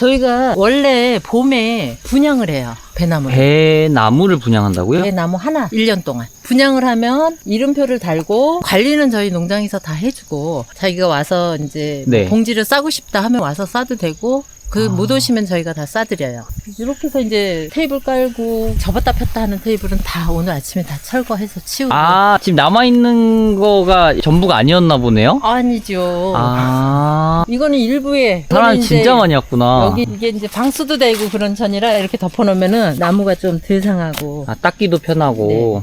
저희가 원래 봄에 분양을 해요. 배나무를. 배나무를 분양한다고요? 배나무 하나 1년 동안 분양을 하면 이름표를 달고 관리는 저희 농장에서 다 해주고 자기가 와서 이제 뭐 네. 봉지를 싸고 싶다 하면 와서 싸도 되고 그 아. 못 오시면 저희가 다 싸드려요. 이렇게 해서 이제 테이블 깔고 접었다 폈다 하는 테이블은 다 오늘 아침에 다 철거해서 치우고 아, 지금 남아있는 거가 전부가 아니었나 보네요? 아니죠. 아, 이거는 일부에 사람이 이거는 진짜 많이 왔구나. 여기 이게 이제 방수도 되고 그런 천이라 이렇게 덮어놓으면은 나무가 좀 덜 상하고 아, 닦기도 편하고.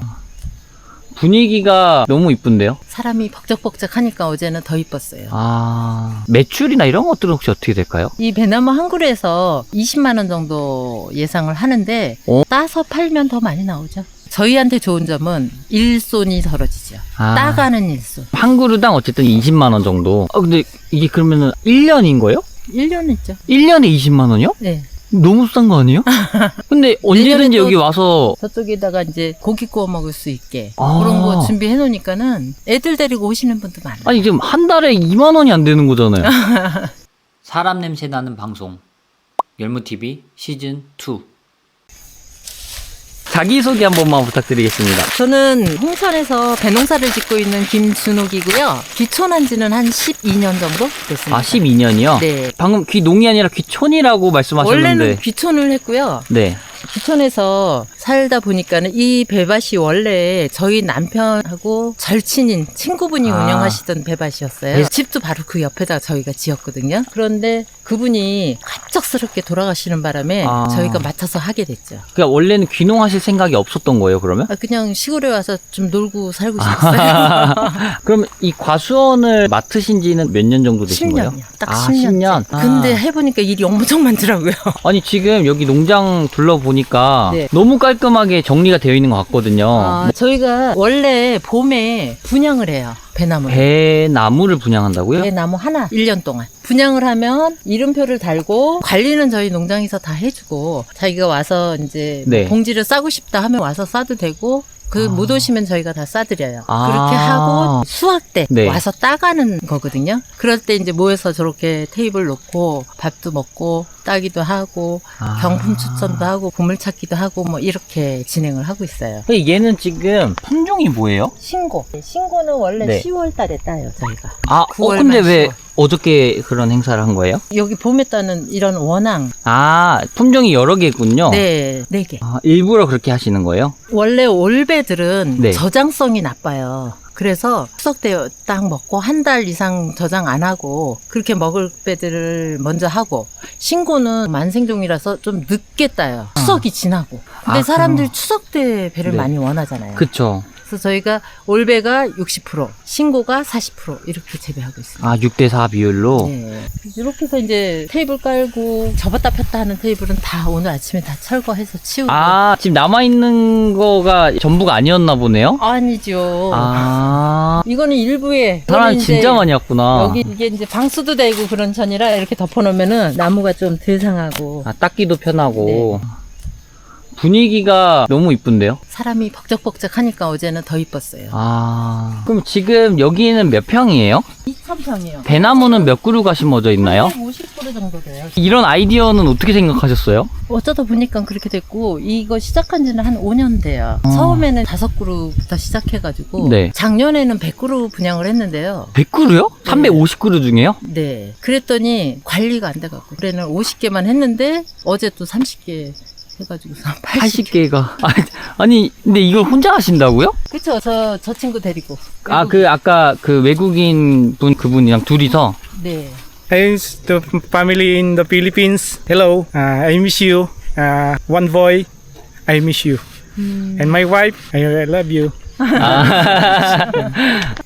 네. 분위기가 너무 이쁜데요? 사람이 벅적벅적하니까 어제는 더 이뻤어요. 아, 매출이나 이런 것들은 혹시 어떻게 될까요? 이 배나무 한 그루에서 20만 원 정도 예상을 하는데 어? 따서 팔면 더 많이 나오죠. 저희한테 좋은 점은 일손이 덜어지죠. 아. 따가는 일손. 한 그루당 어쨌든 20만 원 정도. 아, 근데 이게 그러면은 1년인 거예요? 1년 있죠. 1년에 20만 원이요? 네. 너무 싼 거 아니에요? 근데 언제든지 여기 와서 저쪽에다가 이제 고기 구워 먹을 수 있게 아. 그런 거 준비해 놓으니까는 애들 데리고 오시는 분도 많아요. 아니 지금 한 달에 2만 원이 안 되는 거잖아요. 사람 냄새 나는 방송 열무 TV 시즌 2 자기 소개 한 번만 부탁드리겠습니다. 저는 홍천에서 배농사를 짓고 있는 김준옥이고요. 귀촌한 지는 한 12년 정도 됐습니다. 아 12년이요? 네. 방금 귀농이 아니라 귀촌이라고 말씀하셨는데 원래는 귀촌을 했고요. 네. 귀촌에서 살다 보니까는 이 배밭이 원래 저희 남편하고 절친인 친구분이 아. 운영하시던 배밭이었어요. 네. 집도 바로 그 옆에다 저희가 지었거든요. 그런데 그분이 갑작스럽게 돌아가시는 바람에 아. 저희가 맡아서 하게 됐죠. 그러니까 원래는 귀농하실 생각이 없었던 거예요, 그러면? 아, 그냥 시골에 와서 좀 놀고 살고 싶었어요. 그럼 이 과수원을 맡으신 지는 몇 년 정도 되신 거예요? 10년이요. 딱 아, 10년. 10년. 아. 근데 해보니까 일이 엄청 많더라고요. 아니 지금 여기 농장 둘러보 니까 네. 너무 깔끔하게 정리가 되어 있는 것 같거든요. 아, 저희가 원래 봄에 분양을 해요. 배나무를. 배나무를 분양한다고요? 배나무 하나 1년 동안 분양을 하면 이름표를 달고 관리는 저희 농장에서 다 해주고 자기가 와서 이제 뭐 네. 봉지를 싸고 싶다 하면 와서 싸도 되고 그 아. 못 오시면 저희가 다 싸드려요. 아. 그렇게 하고 수확 때 네. 와서 따가는 거거든요. 그럴 때 이제 모여서 저렇게 테이블 놓고 밥도 먹고 따기도 하고 아. 경품 추첨도 하고 보물 찾기도 하고 뭐 이렇게 진행을 하고 있어요. 근데 얘는 지금 품종이 뭐예요? 신고. 신고는 원래 네. 10월 달에 따요, 저희가. 아, 어, 9월 근데 말왜 10월. 어저께 그런 행사를 한 거예요? 여기 봄에 따는 이런 원앙. 아, 품종이 여러 개군요. 네, 네 개. 아, 일부러 그렇게 하시는 거예요? 원래 올배들은 네. 저장성이 나빠요. 그래서 추석 때 딱 먹고 한 달 이상 저장 안 하고 그렇게 먹을 배들을 먼저 하고 신고는 만생종이라서 좀 늦게 따요. 추석이 지나고. 근데 아, 사람들. 추석 때 배를 네. 많이 원하잖아요. 그쵸. 그래서 저희가 올배가 60%, 신고가 40% 이렇게 재배하고 있습니다. 아, 6대 4 비율로? 네. 이렇게 해서 이제 테이블 깔고 접었다 폈다 하는 테이블은 다 오늘 아침에 다 철거해서 치우고. 아, 지금 남아있는 거가 전부가 아니었나 보네요? 아니죠. 아, 이거는 일부에 사람이 이거는 진짜 많이 왔구나. 여기 이게 이제 방수도 되고 그런 천이라 이렇게 덮어놓으면은 나무가 좀 덜 상하고 아, 닦기도 편하고. 분위기가 너무 이쁜데요? 사람이 벅적벅적하니까 어제는 더 이뻤어요. 아. 그럼 지금 여기는 몇 평이에요? 2,000평이요. 배나무는 몇 그루가 심어져 있나요? 50% 정도 돼요. 이런 아이디어는 어떻게 생각하셨어요? 어쩌다 보니까 그렇게 됐고 이거 시작한 지는 한 5년 돼요. 어. 처음에는 다섯 그루부터 시작해가지고 네. 작년에는 100그루 분양을 했는데요. 100그루요? 350그루 중에요? 네. 그랬더니 관리가 안 돼갖고 그래는 50개만 했는데 어제 또 30개 해가지고 80개. 80개가. 아니, 근데 이걸 혼자 하신다고요? 그쵸. 저, 저 친구 데리고. 아, 그, 아까 그 외국인 분, 그분이랑 둘이서. 네. Hey, it's the family in the Philippines. Hello, uh, I miss you. Uh, one boy, I miss you. And my wife, I, I love you.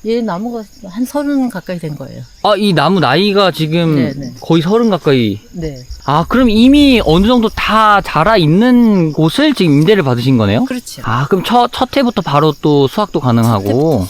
얘 나무가 한 서른 가까이 된 거예요. 아, 이 나무 나이가 지금 네네. 거의 서른 가까이. 네. 아, 그럼 이미 어느 정도 다 자라 있는 곳을 지금 임대를 받으신 거네요? 그렇죠. 아, 그럼 첫, 첫 해부터 바로 또 수확도 가능하고.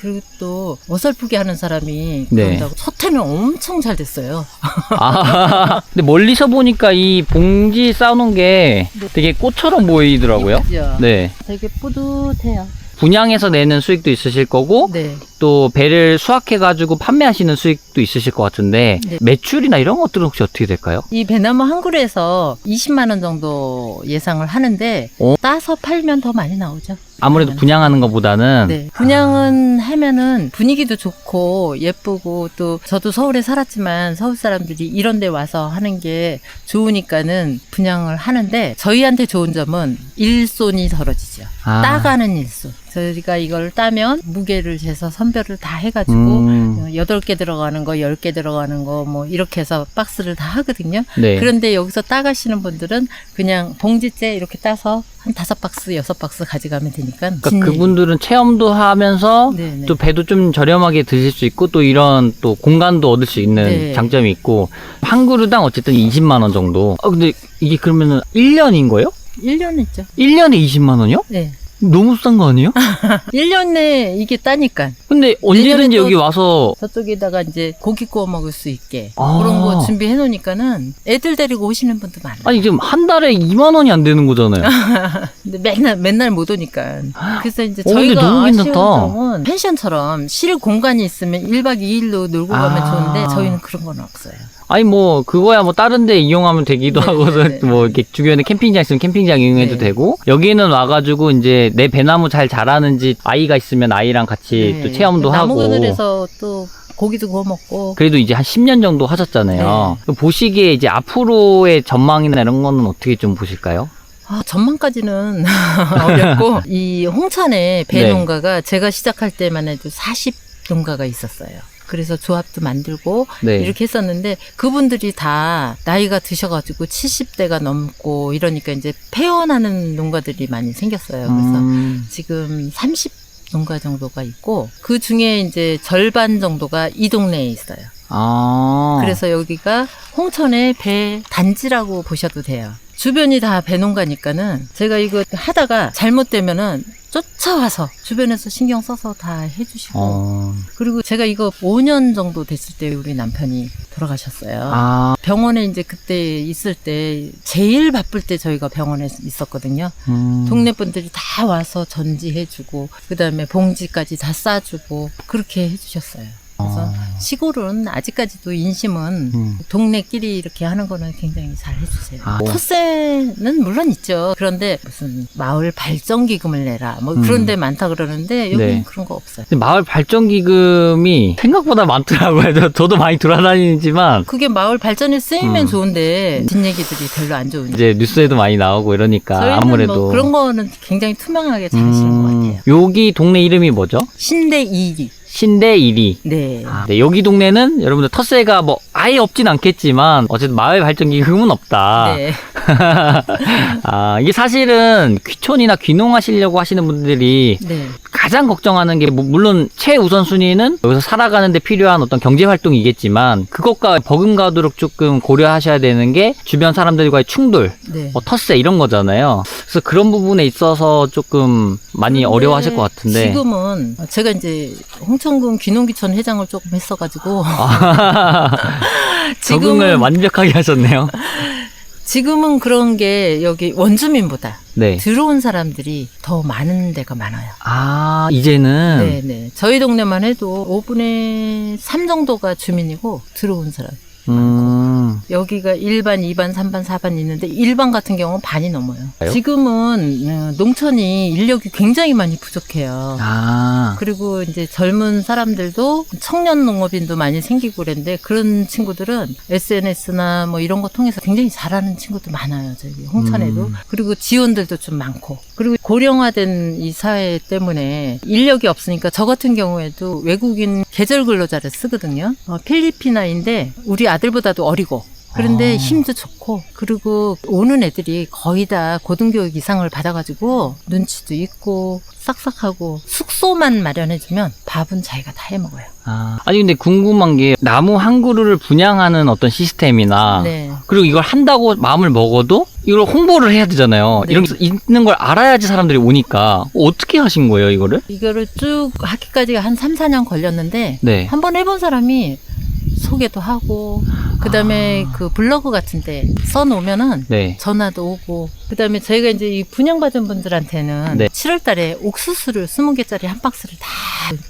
그리고 또 어설프게 하는 사람이 네. 그런다고 첫 해는 엄청 잘 됐어요. 아, 근데 멀리서 보니까 이 봉지 쌓아놓은 게 되게 꽃처럼 보이더라고요. 이쁘죠? 네. 되게 뿌듯해요. 분양해서 내는 수익도 있으실 거고, 네. 또 배를 수확해가지고 판매하시는 수익도 있으실 것 같은데 네. 매출이나 이런 것들은 혹시 어떻게 될까요? 이 배나무 한 그루에서 20만 원 정도 예상을 하는데 어? 따서 팔면 더 많이 나오죠. 아무래도 분양하는 것보다는 네. 분양은 하면은 분위기도 좋고 예쁘고 또 저도 서울에 살았지만 서울 사람들이 이런 데 와서 하는 게 좋으니까는 분양을 하는데 저희한테 좋은 점은 일손이 덜어지죠. 아. 따가는 일손. 저희가 이걸 따면 무게를 재서 선 별을 다 해가지고 음. 여덟 개 들어가는 거, 열 개 들어가는 거, 뭐, 이렇게 해서 박스를 다 하거든요. 네. 그런데 여기서 따가시는 분들은 그냥 봉지째 이렇게 따서 한 다섯 박스, 여섯 박스 가져가면 되니까. 그러니까. 그분들은 체험도 하면서 네네. 또 배도 좀 저렴하게 드실 수 있고 또 이런 또 공간도 얻을 수 있는 네. 장점이 있고 한 그루당 어쨌든 20만 원 정도. 아 근데 이게 그러면은 1년인 거예요? 1년 했죠. 1년에 20만 원이요? 네. 너무 싼 거 아니에요? 1년에 이게 따니까. 근데 언제든지 내년에 또- 여기 와서 저쪽에다가 이제 고기 구워 먹을 수 있게. 아. 그런 거 준비해 놓으니까는 애들 데리고 오시는 분도 많아요. 아니 지금 한 달에 2만 원이 안 되는 거잖아요. 근데 맨날 맨날 못 오니까. 그래서 이제 어, 근데 저희가 너무 아쉬운 괜찮다. 점은 펜션처럼 쉴 공간이 있으면 1박 2일로 놀고 가면 아. 좋은데 저희는 그런 건 없어요. 아니 뭐 그거야 뭐 다른 데 이용하면 되기도 네, 하고 네, 네. 뭐 이렇게 주변에 캠핑장 있으면 캠핑장 이용해도 네. 되고 여기는 와가지고 이제 내 배나무 잘 자라는지 아이가 있으면 아이랑 같이 또 체험도 하고 네. 나무 그늘에서 또 고기도 구워 먹고 그래도 이제 한 10년 정도 하셨잖아요. 보시기에 이제 앞으로의 전망이나 이런 거는 어떻게 좀 보실까요? 아, 전망까지는 어렵고 이 홍천에 배 네. 농가가 제가 시작할 때만 해도 40 농가가 있었어요. 그래서 조합도 만들고 네. 이렇게 했었는데 그분들이 다 나이가 드셔가지고 70대가 넘고 이러니까 이제 폐원하는 농가들이 많이 생겼어요. 그래서 음, 지금 30 농가 정도가 있고 그 중에 이제 절반 정도가 이 동네에 있어요. 아. 그래서 여기가 홍천의 배 단지라고 보셔도 돼요. 주변이 다 배농가니까는 제가 이거 하다가 잘못되면은 쫓아와서 주변에서 신경 써서 다 해주시고 어. 그리고 제가 이거 5년 정도 됐을 때 우리 남편이 돌아가셨어요. 아. 병원에 이제 그때 있을 때 제일 바쁠 때 저희가 병원에 있었거든요. 음. 동네 분들이 다 와서 전지해주고 그다음에 봉지까지 다 싸주고 그렇게 해주셨어요. 그래서 아. 시골은 아직까지도 인심은 음. 동네끼리 이렇게 하는 거는 굉장히 잘 해주세요. 아. 텃세는 물론 있죠. 그런데 무슨 마을 발전 기금을 내라 뭐 음. 그런 데 많다 그러는데 여기는 네. 그런 거 없어요. 근데 마을 발전 기금이 생각보다 많더라고요. 저- 저도 많이 돌아다니지만 그게 마을 발전에 쓰이면 음. 좋은데 뒷얘기들이 별로 안 좋으니까. 이제 뉴스에도 많이 나오고 이러니까 저희는 아무래도 뭐 그런 거는 굉장히 투명하게 잘 하시는 것 음, 같아요. 여기 동네 이름이 뭐죠? 신대 이리. 신대 이리. 네. 아, 네, 여기 동네는 여러분들 텃세가 뭐 아예 없진 않겠지만 어쨌든 마을 발전 기금은 없다. 네. 아, 이게 사실은 귀촌이나 귀농하시려고 하시는 분들이 네. 가장 걱정하는 게 뭐- 물론 최우선 순위는 여기서 살아가는데 필요한 어떤 경제 활동이겠지만 그것과 버금가도록 조금 고려하셔야 되는 게 주변 사람들과의 충돌, 네. 뭐 텃세 이런 거잖아요. 그래서 그런 부분에 있어서 조금 많이 어려워하실 것 같은데. 지금은 제가 이제 홍천군 귀농귀촌 회장을 조금 했어가지고 적응을 지금은 완벽하게 하셨네요. 지금은 그런 게 여기 원주민보다 네. 들어온 사람들이 더 많은 데가 많아요. 아, 이제는 네, 네. 저희 동네만 해도 5분의 3 정도가 주민이고 들어온 사람. 음. 여기가 1반, 2반, 3반, 4반 있는데 1반 같은 경우는 반이 넘어요. 그래요? 지금은 어, 농촌이 인력이 굉장히 많이 부족해요. 아. 그리고 이제 젊은 사람들도 청년 농업인도 많이 생기고 그랬는데 그런 친구들은 SNS나 뭐 이런 거 통해서 굉장히 잘하는 친구도 많아요. 저기 홍천에도. 음. 그리고 지원들도 좀 많고. 그리고 고령화된 이 사회 때문에 인력이 없으니까 저 같은 경우에도 외국인 계절 근로자를 쓰거든요. 어, 필리피나인데 우리 아들보다도 어리고 그런데 아. 힘도 좋고 그리고 오는 애들이 거의 다 고등교육 이상을 받아가지고 눈치도 있고 싹싹하고 숙소만 마련해주면 밥은 자기가 다 해먹어요. 아. 아니 근데 궁금한 게 나무 한 그루를 분양하는 어떤 시스템이나 네. 그리고 이걸 한다고 마음을 먹어도 이걸 홍보를 해야 되잖아요. 네. 이런 게 있는 걸 알아야지 사람들이 오니까 어떻게 하신 거예요, 이거를? 이거를 쭉 하기까지 한 3, 4년 걸렸는데 네. 한번 해본 사람이 소개도 하고 그다음에 그 블로그 같은데 써놓으면은 네. 전화도 오고 그다음에 저희가 이제 이 분양받은 분들한테는 네. 7월달에 옥수수를 20개짜리 한 박스를 다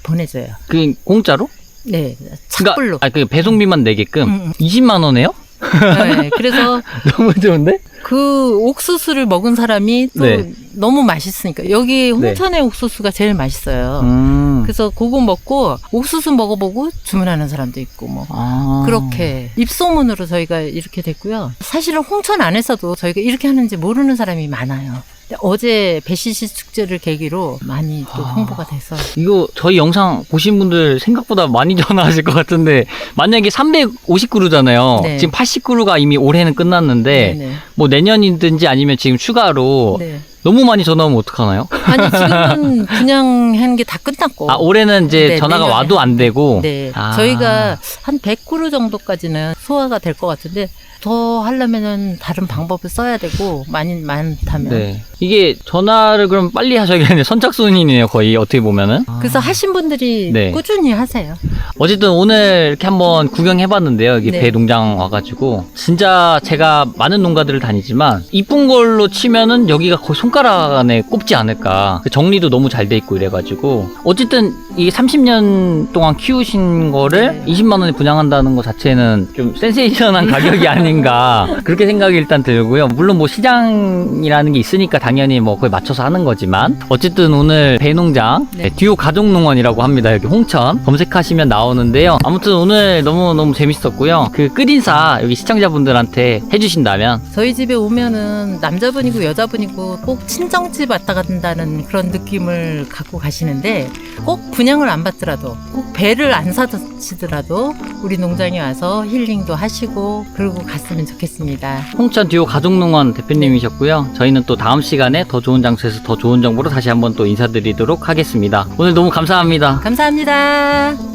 보내줘요. 그 공짜로? 네, 그러니까 착불로. 아, 그 배송비만 내게끔 음, 음. 20만 원에요? 네, 그래서 너무 좋은데? 그 옥수수를 먹은 사람이 또 네. 너무 맛있으니까 여기 홍천의 옥수수가 제일 맛있어요. 음. 그래서 그거 먹고 옥수수 먹어보고 주문하는 사람도 있고 뭐 아. 그렇게 입소문으로 저희가 이렇게 됐고요. 사실은 홍천 안에서도 저희가 이렇게 하는지 모르는 사람이 많아요. 어제 배시시 축제를 계기로 많이 또 아. 홍보가 돼서 이거 저희 영상 보신 분들 생각보다 많이 전화하실 것 같은데 만약에 350그루잖아요. 네. 지금 80그루가 이미 올해는 끝났는데 네네. 뭐 내년이든지 아니면 지금 추가로 네. 너무 많이 전화 오면 어떡하나요? 아니 지금은 그냥 하는 게다 끝났고. 아 올해는 이제 네, 전화가. 와도 안 되고 네. 아. 저희가 한 100그루 정도까지는 소화가 될 것 같은데 더 하려면은 다른 방법을 써야 되고 많이 많다면. 네. 이게 전화를 그럼 빨리 하셔야겠네요. 선착순이네요, 거의 어떻게 보면은. 그래서 하신 분들이 네. 꾸준히 하세요. 어쨌든 오늘 이렇게 한번 구경해봤는데요. 여기 네. 배 농장 와가지고 진짜 제가 많은 농가들을 다니지만 이쁜 걸로 치면은 여기가 거의 손가락 안에 꼽지 않을까. 그 정리도 너무 잘 돼 있고 이래가지고 어쨌든 이 30년 동안 키우신 거를 네. 20만 원에 분양한다는 것 자체는 좀 센세이션한 가격이 아닌가 그렇게 생각이 일단 들고요. 물론 뭐 시장이라는 게 있으니까 당연히 뭐 그에 맞춰서 하는 거지만 어쨌든 오늘 배 농장 네. 듀오 가족농원이라고 합니다. 여기 홍천 검색하시면 나오는데요. 아무튼 오늘 너무 너무 재밌었고요. 그 끝인사 여기 시청자분들한테 해주신다면 저희 집에 오면은 남자분이고 여자분이고 꼭 친정집 왔다 간다는 그런 느낌을 갖고 가시는데 꼭 분양을 안 받더라도 꼭 배를 안 사시더라도 우리 농장에 와서 힐링도 하시고 그러고 갔으면 좋겠습니다. 홍천 듀오 가족농원 대표님이셨고요. 저희는 또 다음 시간에 더 좋은 장소에서 더 좋은 정보로 다시 한번 또 인사드리도록 하겠습니다. 오늘 너무 감사합니다. 감사합니다.